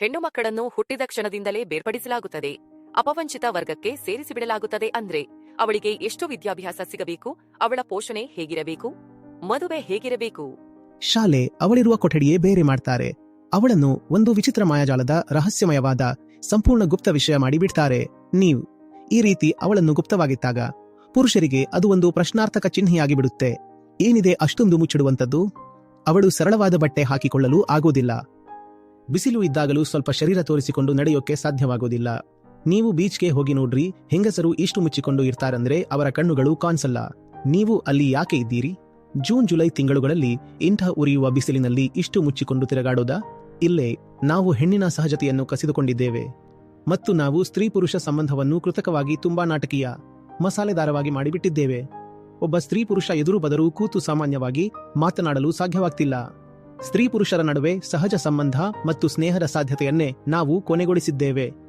ಹೆಣ್ಣು ಮಕ್ಕಳನ್ನು ಹುಟ್ಟಿದ ಕ್ಷಣದಿಂದಲೇ ಬೇರ್ಪಡಿಸಲಾಗುತ್ತದೆ. ಅಪವಂಚಿತ ವರ್ಗಕ್ಕೆ ಸೇರಿಸಿಬಿಡಲಾಗುತ್ತದೆ ಅಂದ್ರೆ, ಅವಳಿಗೆ ಎಷ್ಟು ವಿದ್ಯಾಭ್ಯಾಸ ಸಿಗಬೇಕು, ಅವಳ ಪೋಷಣೆ ಹೇಗಿರಬೇಕು? ಮದುವೆ ಹೇಗಿರಬೇಕು? ಶಾಲೆ ಅವಳಿರುವ ಕೊಠಡಿಯೇ ಬೇರೆ ಮಾಡ್ತಾರೆ. ಅವಳನ್ನು ಒಂದು ವಿಚಿತ್ರ ಮಾಯಾಜಾಲದ ರಹಸ್ಯಮಯವಾದ, ಸಂಪೂರ್ಣ ಗುಪ್ತ ವಿಷಯ ಮಾಡಿಬಿಡ್ತಾರೆ ನೀವು ಈ ರೀತಿ ಅವಳನ್ನು ಗುಪ್ತವಾಗಿತ್ತಾಗ ಪುರುಷರಿಗೆ ಅದು ಒಂದು ಪ್ರಶ್ನಾರ್ಥಕ ಚಿಹ್ನೆಯಾಗಿ ಬಿಡುತ್ತೆ ಏನಿದೆ ಅಷ್ಟೊಂದು ಮುಚ್ಚಿಡುವಂಥದ್ದು? ಅವಳು ಸರಳವಾದ ಬಟ್ಟೆ ಹಾಕಿಕೊಳ್ಳಲು ಆಗೋದಿಲ್ಲ ಬಿಸಿಲು ಇದ್ದಾಗಲೂ ಸ್ವಲ್ಪ ಶರೀರ ತೋರಿಸಿಕೊಂಡು ನಡೆಯೋಕೆ ಸಾಧ್ಯವಾಗೋದಿಲ್ಲ. ನೀವು ಬೀಚ್ಗೆ ಹೋಗಿ ನೋಡ್ರಿ, ಹೆಂಗಸರು ಇಷ್ಟು ಮುಚ್ಚಿಕೊಂಡು ಇರ್ತಾರಂದ್ರೆ ಅವರ ಕಣ್ಣುಗಳು ಕಾಣಿಸಲ್ಲ. ನೀವು ಅಲ್ಲಿ ಯಾಕೆ ಇದ್ದೀರಿ? ಜೂನ್, ಜುಲೈ ತಿಂಗಳುಗಳಲ್ಲಿ ಇಂಥ ಉರಿಯುವ ಬಿಸಿಲಿನಲ್ಲಿ ಇಷ್ಟು ಮುಚ್ಚಿಕೊಂಡು ತಿರುಗಾಡೋದಾ? ಇಲ್ಲೇ, ನಾವು ಹೆಣ್ಣಿನ ಸಹಜತೆಯನ್ನು ಕಸಿದುಕೊಂಡಿದ್ದೇವೆ. ಮತ್ತು ನಾವು ಸ್ತ್ರೀ ಪುರುಷ ಸಂಬಂಧವನ್ನು ಕೃತಕವಾಗಿ ತುಂಬಾ ನಾಟಕೀಯ, ಮಸಾಲೆದಾರವಾಗಿ ಮಾಡಿಬಿಟ್ಟಿದ್ದೇವೆ. ಒಬ್ಬ ಸ್ತ್ರೀ ಪುರುಷ ಎದುರು ಬದರು ಕೂತು ಸಾಮಾನ್ಯವಾಗಿ ಮಾತನಾಡಲು ಸಾಧ್ಯವಾಗ್ತಿಲ್ಲ. ಸ್ತ್ರೀ ಪುರುಷರ ನಡುವೆ ಸಹಜ ಸಂಬಂಧ ಮತ್ತು ಸ್ನೇಹದ ಸಾಧ್ಯತೆಯನ್ನೇ ನಾವು ಕೊನೆಗೊಳಿಸಿದ್ದೇವೆ.